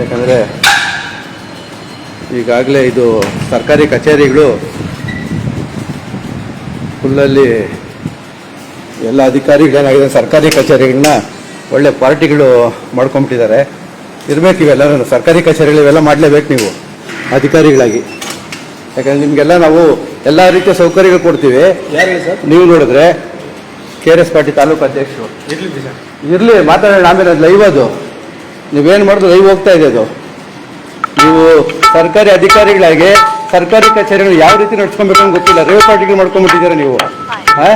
ಯಾಕಂದರೆ ಈಗಾಗಲೇ ಇದು ಸರ್ಕಾರಿ ಕಚೇರಿಗಳು ಫುಲ್ಲಲ್ಲಿ ಎಲ್ಲ ಅಧಿಕಾರಿಗಳೇನಾಗಿದೆ ಸರ್ಕಾರಿ ಕಚೇರಿಗಳನ್ನ ಒಳ್ಳೆ ಪಾರ್ಟಿಗಳು ಮಾಡ್ಕೊಂಬಿಟ್ಟಿದ್ದಾರೆ. ಇರಬೇಕು ಇವೆಲ್ಲ ಸರ್ಕಾರಿ ಕಚೇರಿಗಳು ಇವೆಲ್ಲ ಮಾಡಲೇಬೇಕು ನೀವು ಅಧಿಕಾರಿಗಳಾಗಿ. ಯಾಕಂದರೆ ನಿಮಗೆಲ್ಲ ನಾವು ಎಲ್ಲ ರೀತಿಯ ಸೌಕರ್ಯಗಳು ಕೊಡ್ತೀವಿ. ನೀವು ನೋಡಿದ್ರೆ K R S party taluk ಅಧ್ಯಕ್ಷರು. ಇರ್ಲಿ ಮಾತಾಡೋಣ ಆಮೇಲೆ ಅದು ಲೈವ್ ಅದು. ನೀವೇನು ಮಾಡಿದ್ರು ಲೈವ್ ಹೋಗ್ತಾ ಇದೆ ಅದು. ನೀವು ಸರ್ಕಾರಿ ಅಧಿಕಾರಿಗಳಾಗಿ, ಸರ್ಕಾರಿ ಕಚೇರಿಗಳು ಯಾವ ರೀತಿ ನಡ್ಸ್ಕೊಬೇಕು ಅಂತ ಗೊತ್ತಿಲ್ಲ. ರೇವ್ ಪಾರ್ಟಿಗಳು ಮಾಡ್ಕೊಂಡ್ಬಿಟ್ಟಿದ್ದೀರಾ ನೀವು? ಹಾ?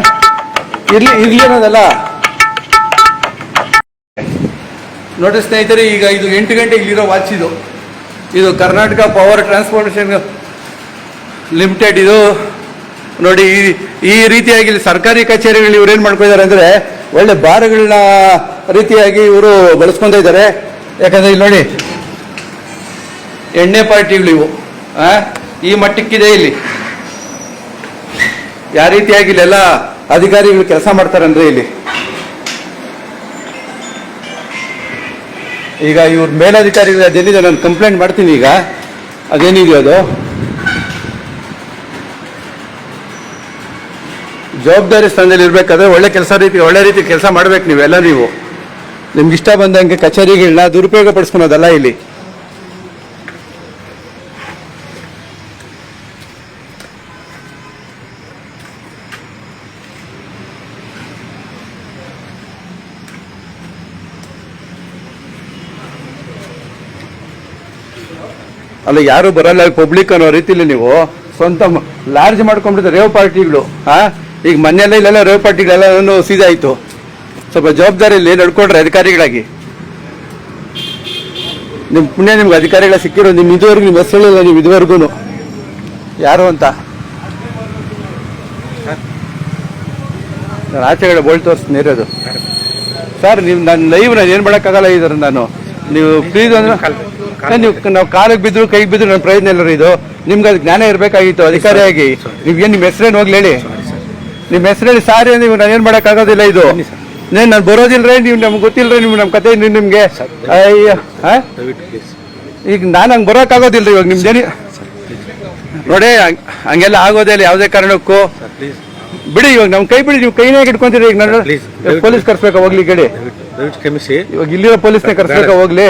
ಇರ್ಲಿ ಇರ್ಲಿ ಅನ್ನೋದಲ್ಲ. ನೋಡಿ ಸ್ನೇಹಿತರೆ, ಈಗ ಇದು ಎಂಟು ಗಂಟೆಗೆ ಇಲ್ಲಿರೋ ವಾಚ್ ಇದು. ಇದು ಕರ್ನಾಟಕ ಪವರ್ ಟ್ರಾನ್ಸ್ಪೋರ್ಟೇಷನ್ ಲಿಮಿಟೆಡ್ ಇದು. ನೋಡಿ, ಈ- ಈ ರೀತಿಯಾಗಿ ಸರ್ಕಾರಿ ಕಚೇರಿಗಳು ಇವ್ರು ಏನು ಮಾಡ್ಕೊಂಡಿದ್ದಾರೆ ಅಂದರೆ, ಒಳ್ಳೆ ಬಾರ್ಗಳನ್ನ ರೀತಿಯಾಗಿ ಇವರು ಬಳಸ್ಕೊತಾ ಇದ್ದಾರೆ. ಯಾಕಂದ್ರೆ ಇಲ್ಲಿ ನೋಡಿ, ಎಣ್ಣೆ ಪಾರ್ಟಿಗಳು ಇವು? ಈ ಮಟ್ಟಕ್ಕಿದೆ ಇಲ್ಲಿ. ಯಾವ ರೀತಿಯಾಗಿ ಇಲ್ಲೆಲ್ಲ ಅಧಿಕಾರಿಗಳು ಕೆಲಸ ಮಾಡ್ತಾರಂದ್ರೆ ಇಲ್ಲಿ. ಈಗ ಇವ್ರ ಮೇಲಧಿಕಾರಿಗಳು ಅದೇನಿದೆ ನಾನು ಕಂಪ್ಲೇಂಟ್ ಮಾಡ್ತೀನಿ ಈಗ. ಅದೇನಿದೆ ಅದು? ಜವಾಬ್ದಾರಿ ಸ್ಥಾನದಲ್ಲಿ ಇರ್ಬೇಕಾದ್ರೆ ಒಳ್ಳೆ ಕೆಲಸ ರೀತಿ, ಒಳ್ಳೆ ರೀತಿ ಕೆಲಸ ಮಾಡ್ಬೇಕು ನೀವೆಲ್ಲ ನೀವು. ನಿಮ್ಗೆ ಇಷ್ಟ ಬಂದಂಗೆ ಕಚೇರಿಗಳನ್ನ ದುರುಪಯೋಗ ಪಡಿಸ್ಕೊಳೋದಲ್ಲ ಇಲ್ಲಿ. ಅಲ್ಲ, ಯಾರು ಬರಲ್ಲ ಪಬ್ಲಿಕ್ ಅನ್ನೋ ರೀತಿಲಿ ನೀವು ಸ್ವಂತ ಲಾರ್ಜ್ ಮಾಡ್ಕೊಂಡ್ಬಿಡ್ತಾರೆ ರೇವ್ ಪಾರ್ಟಿಗಳು ಹಾ ಈಗ ಮನೆಯಲ್ಲೇ ಇಲ್ಲೆಲ್ಲ ರೇವ್ ಪಾರ್ಟಿಗಳೆಲ್ಲ ಸೀದಾಯ್ತು ಸ್ವಲ್ಪ ಜವಾಬ್ದಾರಿಯಲ್ಲಿ ನಡ್ಕೊಂಡ್ರೆ ಅಧಿಕಾರಿಗಳಾಗಿ. ನಿಮ್ ಪುಣ್ಯ ನಿಮ್ಗೆ ಅಧಿಕಾರಿಗಳ ಸಿಕ್ಕಿರೋ ನಿಮ್ ಇದುವರೆಗೂ ನಿಮ್ಮ ಹೆಸರು ಹೇಳಿಲ್ಲ ನೀವು ಇದುವರೆಗೂ ಯಾರು ಅಂತ? ನಾನು ಆಚೆಗಡೆ ಬೋಲ್ಟ್ ತೋರಿಸ್ತೀನಿ ಇರೋದು. ಸರ್ ನೀವು ನನ್ನ ಲೈವ್ ನಾನು ಏನು ಮಾಡೋಕ್ಕಾಗಲ್ಲ ಇದ್ರ ನಾನು. ನೀವು ಪ್ಲೀಸ್ ಅಂದ್ರೆ ನೀವು ನಾವು ಕಾಲಿಗೆ ಬಿದ್ರು ಕೈಗೆ ಬಿದ್ದರು ನನ್ನ ಪ್ರಯೋಜನ ಎಲ್ಲರೂ ಇದು. ನಿಮ್ಗೆ ಅದು ಜ್ಞಾನ ಇರಬೇಕಾಗಿತ್ತು ಅಧಿಕಾರಿಯಾಗಿ. ನೀವೇನು ನಿಮ್ಮ ಹೆಸರೇನು ಹೋಗ್ಲಿ ಹೇಳಿ. ನಿಮ್ಮ ಹೆಸರಲ್ಲಿ ಸಾರಿ ನೀವು ನಾನು ಏನು ಮಾಡೋಕ್ಕಾಗೋದಿಲ್ಲ ಇದು. ನೇ ನಾನು ಬರೋದಿಲ್ರಿ ನೀವು ನಮ್ಗೆ ಗೊತ್ತಿಲ್ಲರೇ ನೀವು ನಮ್ಮ ಕತೆ ನಿಮಗೆ. ಅಯ್ಯ ಹಾಂ? ಈಗ ನಾನು ಹಂಗೆ ಬರೋಕ್ಕಾಗೋದಿಲ್ಲ ಇವಾಗ ನಿಮ್ಮ ಜನ ನೋಡಿ ಹಂಗ್- ಹಂಗೆಲ್ಲ ಆಗೋದೇ ಇಲ್ಲ ಯಾವುದೇ ಕಾರಣಕ್ಕೂ. ಬಿಡಿ ಇವಾಗ ನಮ್ಮ ಕೈ ಬಿಡಿ ನೀವು ಕೈನೇ ಇಟ್ಕೊಂತೀರಿ ಈಗ ನಾನು ಪೊಲೀಸ್ ಕರ್ಸ್ಬೇಕಾ ಹೋಗ್ಲಿ ಕೇಳಿ ಕ್ಷಮಿಸಿ. ಇವಾಗ ಇಲ್ಲಿರೋ ಪೊಲೀಸ್ನೇ ಕರ್ಸ್ಬೇಕಾ ಹೋಗ್ಲಿ?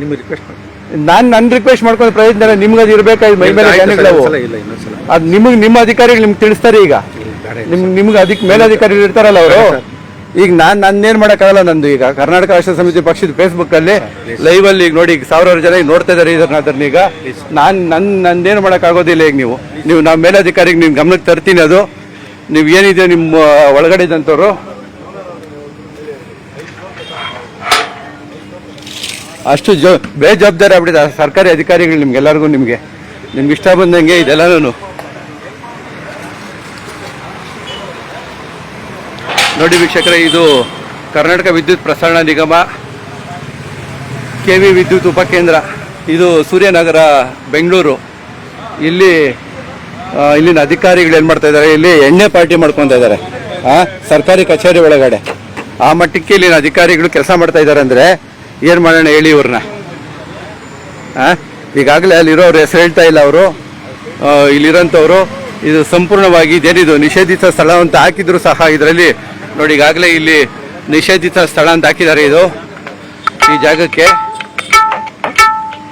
ನಿಮ್ಗೆ ರಿಕ್ವೆಸ್ಟ್ ನಾನು ನನ್ನ ರಿಕ್ವೆಸ್ಟ್ ಮಾಡ್ಕೊಂಡು ಪ್ರಯತ್ನ ಇಲ್ಲ ನಿಮ್ಗೆ ಅದು ಇರಬೇಕಾ ಮೈ ಮೇಲೆ ಅದು ನಿಮಗೆ ನಿಮ್ಮ ಅಧಿಕಾರಿಗಳು ನಿಮ್ಗೆ ತಿಳಿಸ್ತಾರೆ ಈಗ. ನಿಮ್ಗೆ ನಿಮ್ಗೆ ಅದಕ್ಕೆ ಮೇಲಧಿಕಾರಿಗಳು ಇರ್ತಾರಲ್ಲ ಅವರು? ಈಗ ನಾನು ನನ್ನೇನು ಮಾಡೋಕ್ಕಾಗಲ್ಲ ನಂದು ಈಗ. ಕರ್ನಾಟಕ ರಾಷ್ಟ್ರ ಸಮಿತಿ ಪಕ್ಷದ ಫೇಸ್ಬುಕ್ ಅಲ್ಲಿ ಲೈವ್ ಅಲ್ಲಿ ಈಗ ನೋಡಿ ಈಗ ಸಾವಿರಾರು ಜನ ಈಗ ನೋಡ್ತಾ ಇದ್ದಾರೆ ಇದನ್ನ ಅದನ್ನ ಈಗ. ನಾನು ನನ್ನ ನಂದೇನು ಮಾಡೋಕ್ಕಾಗೋದಿಲ್ಲ ಈಗ ನೀವು. ನೀವು ನಮ್ಮ ಮೇಲಧಿಕಾರಿಗೆ ನಿಮ್ಮ ಗಮನಕ್ಕೆ ತರ್ತೀನಿ ಅದು. ನೀವು ಏನಿದೆ ನಿಮ್ಮ ಒಳಗಡೆ ಇದ್ದಂಥವ್ರು ಅಷ್ಟು ಜ ಬೇಜವಾಬ್ದಾರಿ ಆಗ್ಬಿಟ್ಟಿದೆ. ಸರ್ಕಾರಿ ಅಧಿಕಾರಿಗಳು ನಿಮ್ಗೆಲ್ಲರಿಗೂ ನಿಮಗೆ. ನಿಮ್ಗೆ ಇಷ್ಟ ಬಂದಂಗೆ ಇದೆಲ್ಲನೂ ನೋಡಿ ವೀಕ್ಷಕರೇ, ಇದು ಕರ್ನಾಟಕ ವಿದ್ಯುತ್ ಪ್ರಸರಣ ನಿಗಮ ಕೆ ವಿ ವಿದ್ಯುತ್ ಉಪಕೇಂದ್ರ, ಇದು ಸೂರ್ಯನಗರ, ಬೆಂಗಳೂರು. ಇಲ್ಲಿ ಇಲ್ಲಿನ ಅಧಿಕಾರಿಗಳು ಏನು ಮಾಡ್ತಾ ಇದ್ದಾರೆ, ಇಲ್ಲಿ ಎಣ್ಣೆ ಪಾರ್ಟಿ ಮಾಡ್ಕೊತಾ ಇದ್ದಾರೆ. ಹಾಂ ಸರ್ಕಾರಿ ಕಚೇರಿ ಒಳಗಡೆ. ಆ ಮಟ್ಟಕ್ಕೆ ಇಲ್ಲಿನ ಅಧಿಕಾರಿಗಳು ಕೆಲಸ ಮಾಡ್ತಾ ಇದ್ದಾರೆ ಅಂದರೆ ಏನು ಮಾಡೋಣ ಹೇಳಿ ಇವ್ರನ್ನ. ಹಾಂ ಈಗಾಗಲೇ ಅಲ್ಲಿರೋರು, ಹೆಸರು ಹೇಳ್ತಾ ಇಲ್ಲ ಅವರು. ಇಲ್ಲಿರೋಂಥವ್ರು ಇದು ಸಂಪೂರ್ಣವಾಗಿ ಇದೇನಿದು ನಿಷೇಧಿತ ಸ್ಥಳ ಅಂತ ಹಾಕಿದ್ರು ಸಹ ಇದರಲ್ಲಿ ನೋಡಿ ಈಗಾಗಲೇ ಇಲ್ಲಿ ನಿಷೇಧಿತ ಸ್ಥಳ ಅಂತ ಹಾಕಿದ್ದಾರೆ ಇದು ಈ ಜಾಗಕ್ಕೆ.